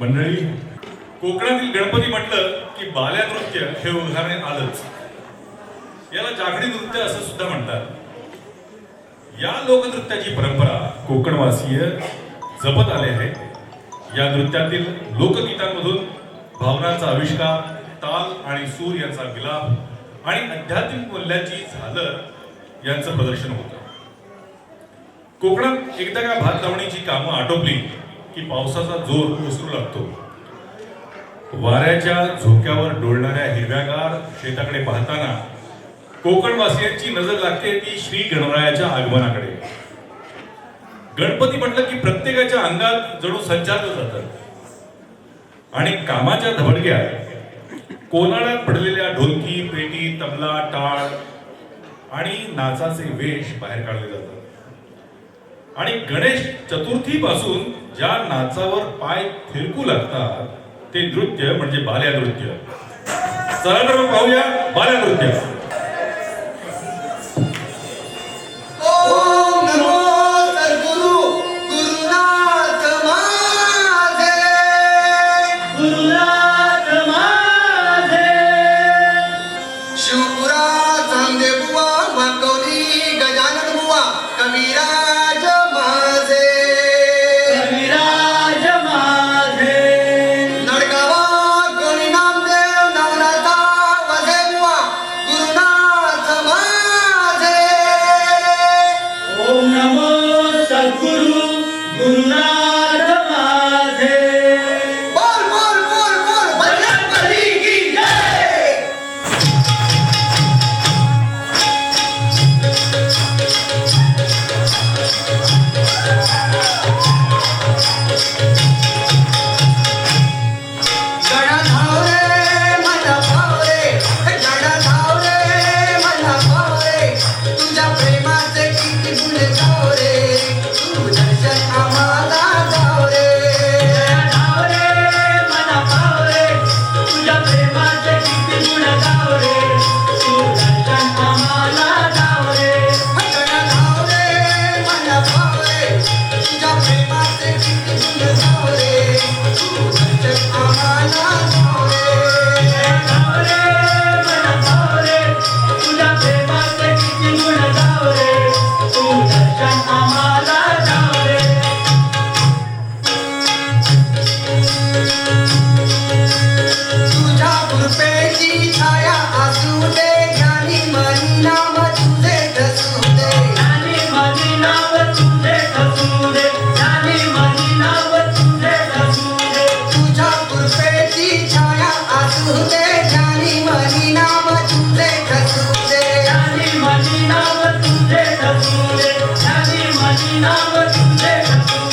मंडळी कोकणातील गणपती म्हटलं की बाल्या नृत्य हे उदाहरण आलंच. याला जागणी नृत्य असं सुद्धा म्हणतात. या लोकनृत्याची परंपरा कोकणवासीय जपत आले आहे. या नृत्यातील लोकगीतांमधून भावनांचा आविष्कार ताल आणि सूर यांचा विलाप आणि आध्यात्मिक मूल्याची झालर यांचं प्रदर्शन होतं. कोकणात एकदा का भात लावणीची कामं आटोपली की पावसाचा जोर ओसरू लागतो. वाऱ्याच्या झोक्यावर डोलणाऱ्या हिरव्यागार शेताकडे पाहताना कोकणवासियांची नजर लागते ती श्री गणरायाच्या आगमनाकडे. गणपती म्हटलं की प्रत्येकाच्या अंगात जणू संचारलं जातं. आणि कामाच्या धबडक्या कोनाड्यात पडलेल्या ढोलकी पेटी तबला टाळ आणि नाचाचे वेश बाहेर काढले जातात. आणि गणेश चतुर्थी पासून ज्या नाचावर पाय थिरकू लागतात ते नृत्य म्हणजे बाल्या नृत्य. चला तर मग पाहूया बाल्या नृत्य. ओम नमो सद्गुरु गुरुनाथ माझे शिवपुरा चांदे बुवा वाकवली गजानन बुवा कविराज तुझे दे ज्ञानी माझी नाव तुझे